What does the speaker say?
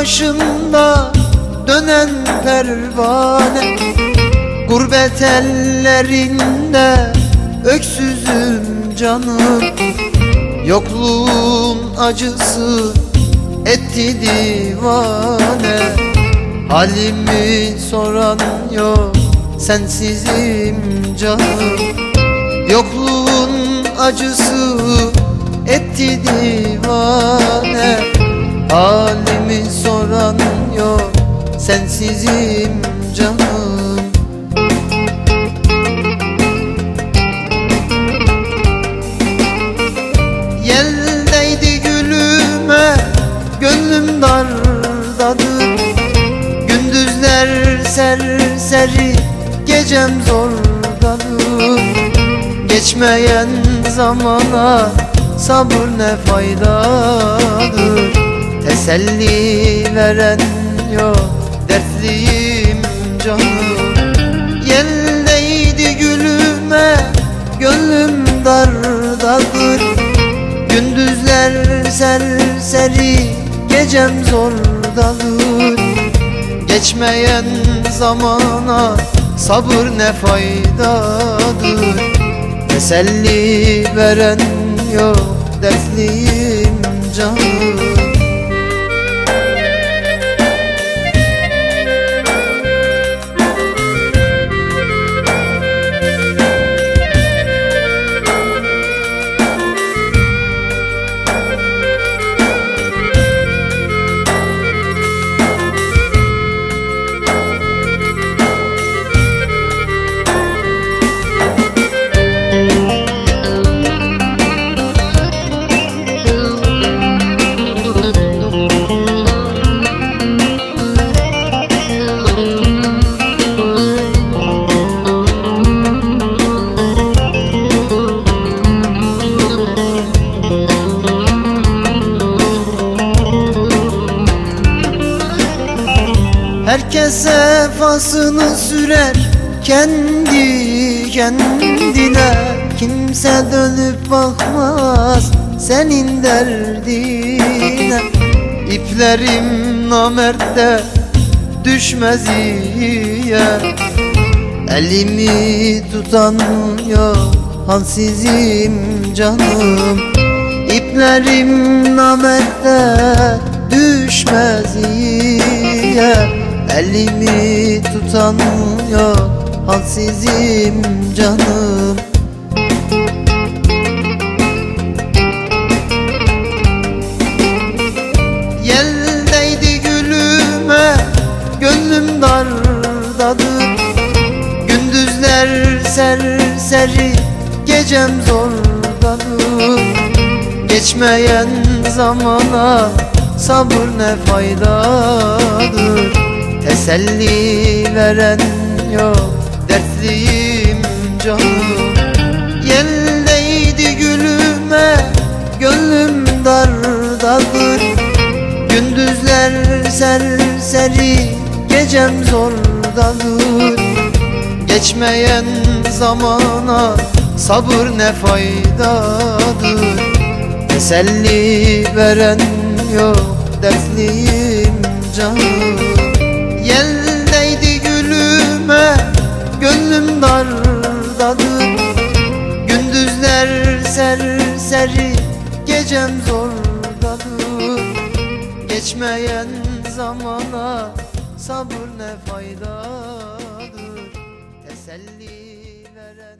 başımda dönen pervane Gurbet ellerinde öksüzüm canım. Yokluğun acısı etti divane Halimi soran yok sensizim canım. Yokluğun acısı etti divane sensizim canım. Yeldeydi gülüme Gönlüm dardadır. Gündüzler serseri Gecem zordadır. Geçmeyen zamana Sabır ne faydadır? Teselli veren yok Dertliyim canım. Yeldeydi gülüme Gönlüm dardadır Gündüzler serseri Gecem zordadır Geçmeyen zamana Sabır ne faydadır? Teselli veren yok Dertliyim canım Herkes sefasını sürer kendi kendine. Kimse dönüp bakmaz senin derdine. İplerim namerde düşmez iyiye. Elimi tutan yok hansizim canım. İplerim namerde düşmez iyiye Elimi tutan yok halsizim canım. Yeldeydi gülüme Gönlüm dardadır Gündüzler serseri Gecem zordadır Geçmeyen zamana Sabır ne faydadır Teselli veren yok Dertliyim canım. Yeldeydi gülüme Gönlüm dardadır Gündüzler serseri Gecem zordadır Geçmeyen zamana Sabır ne faydadır. Teselli veren yok Ser ser seri gecem zordadır. Geçmeyen zamana sabır ne faydadır? Teselli veren